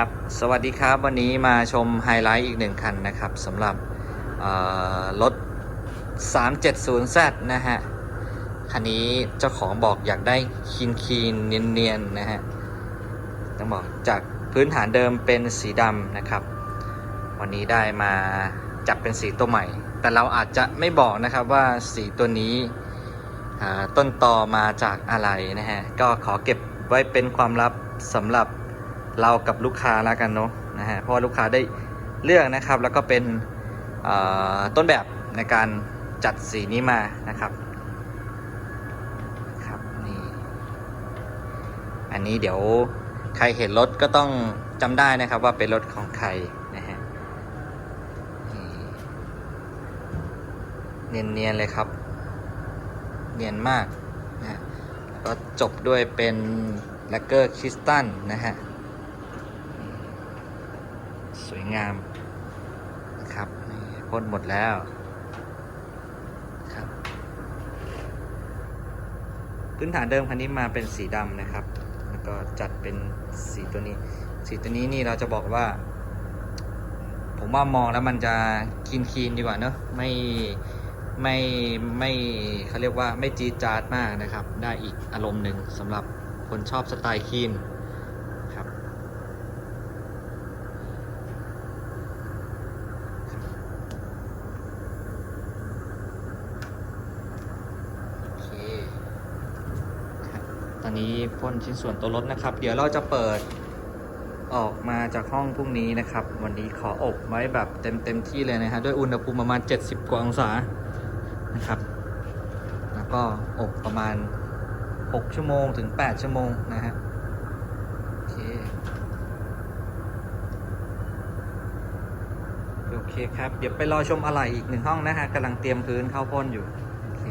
ครับสวัสดีครับวันนี้มาชมไฮไลท์อีกหนึ่งคันนะครับสำหรับเอ่อรถ 370Z นะฮะ คันนี้เจ้าของบอกอยากได้คีนคีนเนียนเนียนๆนะฮะต้องบอกจากพื้นฐานเดิมเป็นสีดำนะครับ วันนี้ได้มาจับเป็นสีตัวใหม่ แต่เราอาจจะไม่บอกนะครับว่าสีตัวนี้ต้นตอมาจากอะไรนะฮะ ก็ขอเก็บไว้เป็นความลับสำหรับ เรากับลูกค้าแล้วกันเนาะนะฮะเพราะลูกค้าได้เลือกนะครับ แล้วก็เป็นต้นแบบในการจัดสีนี้มานะครับครับนี่อันนี้เดี๋ยวใครเห็นรถก็ต้องจำได้นะครับว่าเป็นรถของใครนะฮะเนียนๆเลยครับ เนียนมากนะฮะแล้วก็จบด้วยเป็นแลกเกอร์คริสตัลนะฮะ วยงามนะครับพ่นหมดแล้วครับ พื้นฐานเดิมคันนี้มาเป็นสีดำนะครับ แล้วก็จัดเป็นสีตัวนี้ สีตัวนี้นี่เราจะบอกว่า ผมว่ามองแล้วมันจะคีนคีนดีกว่าเนอะไม่ไม่ไม่เขาเรียกว่าไม่จีจาดมากนะครับ ได้อีกอารมณ์หนึ่งสำหรับคนชอบสไตล์คีนครับ โอเค ครับ ตอนนี้พ่นชิ้นส่วนตัวรถนะครับ เดี๋ยวเราจะเปิดออกมาจากห้องพรุ่งนี้นะครับ วันนี้ขออบไว้แบบเต็มเต็มที่เลยนะฮะด้วยอุณหภูมิประมาณ 70 กว่าองศานะครับ แล้วก็อบประมาณ 6 ชั่วโมงถึง 8 ชั่วโมงนะฮะโอเคโอเคครับ เดี๋ยวไปรอชมอะไรอีกหนึ่งห้องนะฮะกำลังเตรียมพื้นเข้าพ่นอยู่ โอเค